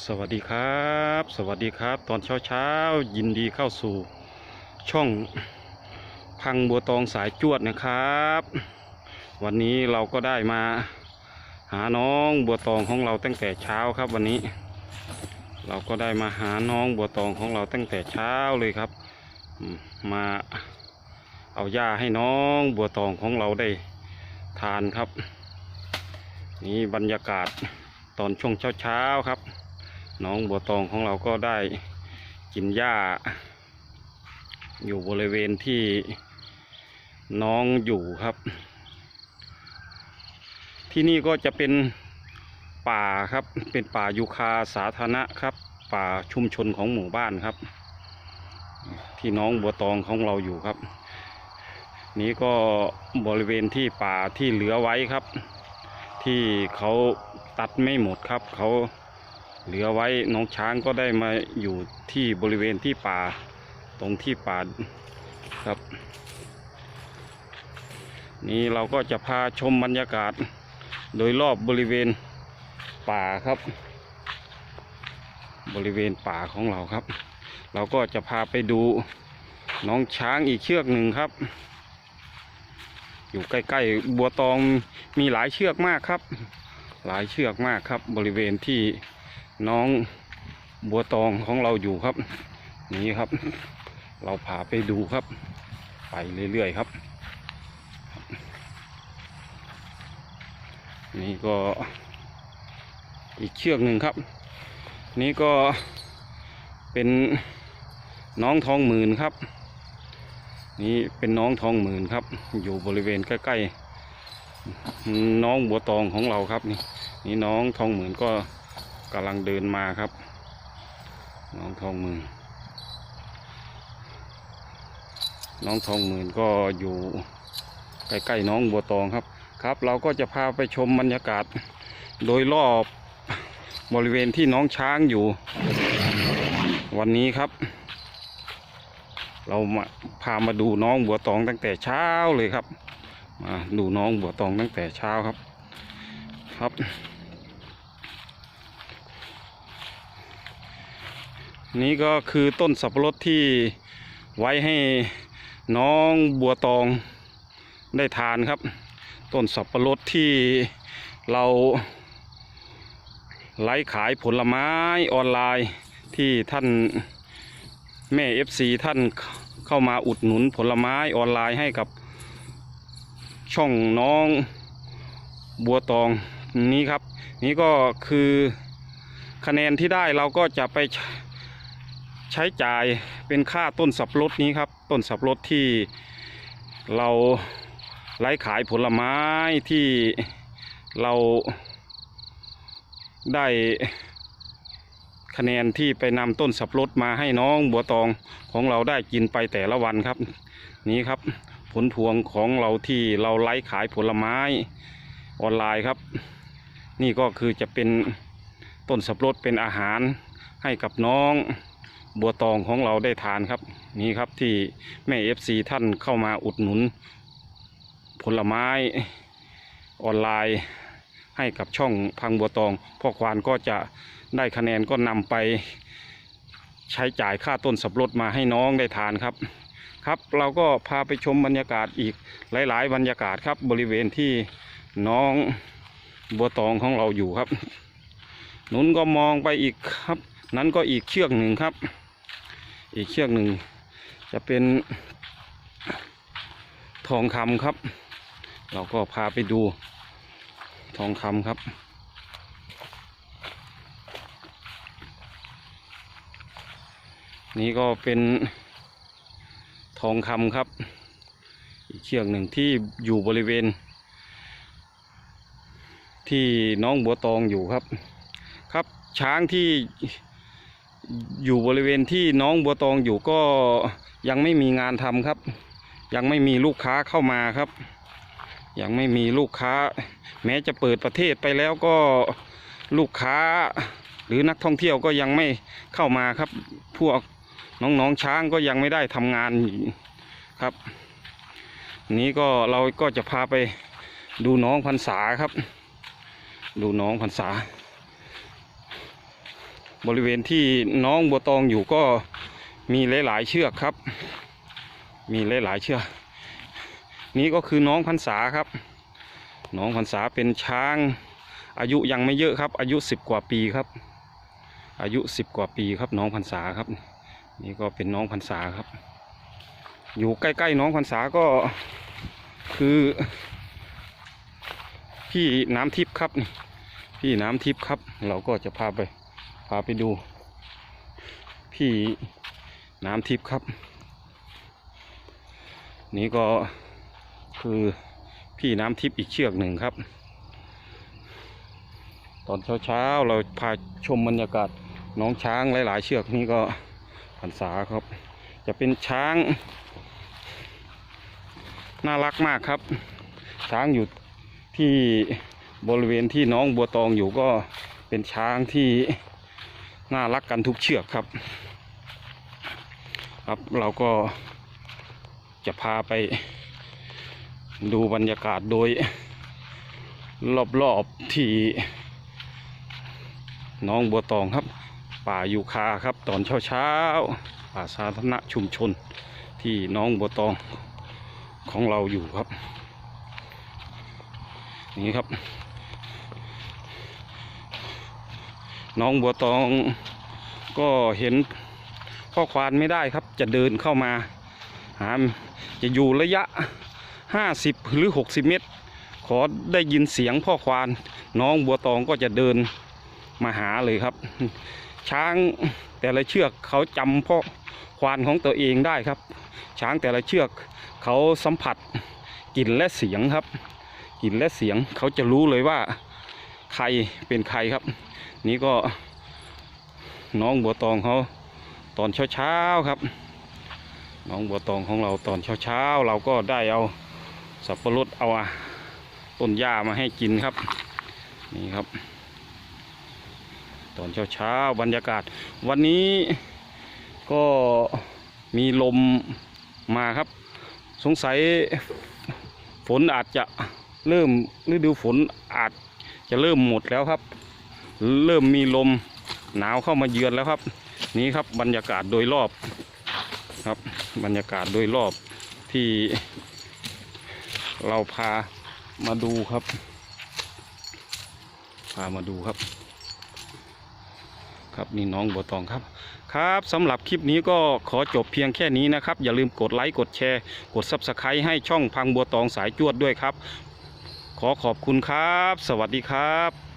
สวัสดีครับ สวัสดีครับ ตอนเช้าเช้ายินดีเข้าสู่ช่องพังบัวตองสายจวดนะครับ วันนี้เราก็ได้มาหาน้องบัวตองของเราตั้งแต่เช้าครับวันนี้ เราก็ได้มาหาน้องบัวตองของเราตั้งแต่เช้าเลยครับมมาเอาหญ้าให้น้องบัวตองของเราได้ทานครับ นี่บรรยากาศตอนช่วงเช้าๆครับ น้องบัวตองของเราก็ได้กินหญ้า อยู่บริเวณที่น้องอยู่ครับ ที่นี่ก็จะเป็นป่าครับเป็นป่ายูคาสาธารณะครับ ป่าชุมชนของหมู่บ้านครับ ที่น้องบัวตองของเราอยู่ครับ นี้ก็บริเวณที่ป่าที่เหลือไว้ครับ ที่เขาตัดไม่หมดครับเขา เหลือไว้น้องช้างก็ได้มาอยู่ที่บริเวณที่ป่าตรงที่ป่าครับ นี่เราก็จะพาชมบรรยากาศ โดยรอบบริเวณป่าครับ บริเวณป่าของเราครับ เราก็จะพาไปดูน้องช้างอีกเชือกหนึ่งครับ อยู่ใกล้ๆบัวตองมีหลายเชือกมากครับ หลายเชือกมากครับบริเวณที่ น้องบัวตองของเราอยู่ครับ นี่ครับ เราพาไปดูครับ ไปเรื่อยๆครับ นี่ก็อีกเชือกหนึ่งครับ นี่ก็เป็นน้องทองหมื่นครับ นี่เป็นน้องทองหมื่นครับ อยู่บริเวณใกล้ๆน้องบัวตองของเราครับ นี่นี่น้องทองหมื่นก็ กำลังเดินมาครับ น้องทองหมื่นน้องทองหมื่นก็อยู่ใกล้ๆน้องบัวตองครับ ครับ เราก็จะพาไปชมบรรยากาศ โดยรอบบริเวณที่น้องช้างอยู่ วันนี้ครับ เรามาพามาดูน้องบัวตองตั้งแต่เช้าเลยครับ มาดูน้องบัวตองตั้งแต่เช้าครับ ครับ นี่ก็คือต้นสับปะรดที่ไว้ให้น้องบัวตองได้ทานครับ ต้นสับปะรดที่เราไลฟ์ขายผลไม้ออนไลน์ที่ท่านแม่ FC ท่านเข้ามาอุดหนุนผลไม้ออนไลน์ให้กับช่องน้องบัวตองนี้ครับ นี่ก็คือคะแนนที่ได้เราก็จะไป ใช้จ่ายเป็นค่าต้นสับปะรดนี้ครับ ต้นสับปะรดที่เราไลฟ์ขายผลไม้ที่เราได้คะแนนที่ไปนำต้นสับปะรดมาให้น้องบัวตองของเราได้กินไปแต่ละวันครับ นี้ครับผลพวงของเราที่เราไลฟ์ขายผลไม้ออนไลน์ครับ นี่ก็คือจะเป็นต้นสับปะรดเป็นอาหารให้กับน้อง บัวตองของเราได้ทานครับ นี่ครับที่แม่เอฟซีท่านเข้ามาอุดหนุน ผลไม้ออนไลน์ให้กับช่องพังบัวตองพ่อควานก็จะได้คะแนนก็นำไปใช้จ่ายค่าต้นสับปะรดมาให้น้องได้ทานครับ ครับเราก็พาไปชมบรรยากาศอีกหลาย ๆ บรรยากาศครับบริเวณที่น้องบัวตองของเราอยู่ครับนุนก็มองไปอีกครับ นั้นก็อีกเชือกหนึ่งครับ อีกเชือกหนึ่งจะเป็นทองคำครับ เราก็พาไปดูทองคำครับ นี่ก็เป็นทองคำครับ อีกเชือกหนึ่งที่อยู่บริเวณ ที่น้องบัวตองอยู่ครับ ครับช้างที่ อยู่บริเวณที่น้องบัวตองอยู่ก็ยังไม่มีงานทำครับ ยังไม่มีลูกค้าเข้ามาครับ ยังไม่มีลูกค้า แม้จะเปิดประเทศไปแล้วก็ลูกค้า หรือนักท่องเที่ยวก็ยังไม่เข้ามาครับ พวกน้องๆช้างก็ยังไม่ได้ทำงานครับ นี้ก็เราก็จะพาไปดูน้องพรรษาครับ ดูน้องพรรษา บริเวณที่น้องบัวตองอยู่ก็มีหลาย ๆ เชือกครับ มีหลาย ๆ เชือก นี่ก็คือน้องพรรษาครับ น้องพรรษาเป็นช้าง อายุยังไม่เยอะครับ อายุสิบกว่าปีครับ อายุสิบกว่าปีครับ น้องพรรษาครับ นี่ก็เป็นน้องพรรษาครับ อยู่ใกล้ ๆ น้องพรรษาก็คือพี่น้ำทิพย์ครับนี่พี่น้ำทิพย์ครับ เราก็จะพาไปาไปดู พี่น้ำทิพย์ครับ นี่ก็คือพี่น้ำทิพย์อีกเชือกหนึ่งครับ ตอนเช้าๆเราพาชมบรรยากาศน้องช้างหลาย ๆ เชือกนี่ก็พรรษาครับ จะเป็นช้าง น่ารักมากครับ ช้างอยู่ที่บริเวณที่น้องบัวตองอยู่ก็เป็นช้างที่ น่ารักกันทุกเชือกครับ ครับเราก็จะพาไปดูบรรยากาศโดย รอบๆที่น้องบัวตองครับ ป่ายูคาครับ ตอนเช้าๆป่าสาธารณะชุมชนที่น้องบัวตองของเราอยู่ครับ นี่ครับ น้องบัวตองก็เห็นข้อควานไม่ได้ครับ จะเดินเข้ามาหาจะอยู่ระยะ 50 หรือ 60 เมตร ขอได้ยินเสียงพ่อควาน น้องบัวตองก็จะเดินมาหาเลยครับ ช้างแต่ละเชือกเขาจำพ่อควานของตัวเองได้ครับ ช้างแต่ละเชือกเขาสัมผัสกลิ่นและเสียงครับกลิ่นและเสียงเขาจะรู้เลยว่า ใครเป็นใครครับ นี่ก็น้องบัวตองเขาตอนเช้าๆครับ น้องบัวตองของเราตอนเช้าๆเราก็ได้เอาสับปะรดเอาต้นหญ้ามาให้กินครับ นี่ครับ ตอนเช้าๆบรรยากาศ วันนี้ก็มีลมมาครับ สงสัยฝนอาจจะเริ่มฤดูฝนอาจ จะเริ่มหมดแล้วครับ เริ่มมีลมหนาวเข้ามาเยือนแล้วครับ นี่ครับบรรยากาศโดยรอบครับ บรรยากาศโดยรอบที่เราพามาดูครับ พามาดูครับ ครับนี่น้องบัวตองครับ ครับสำหรับคลิปนี้ก็ขอจบเพียงแค่นี้นะครับ อย่าลืมกดไลค์กดแชร์ กด Subscribe ให้ช่องพังบัวตองสายจวดด้วยครับ ขอขอบคุณครับ สวัสดีครับ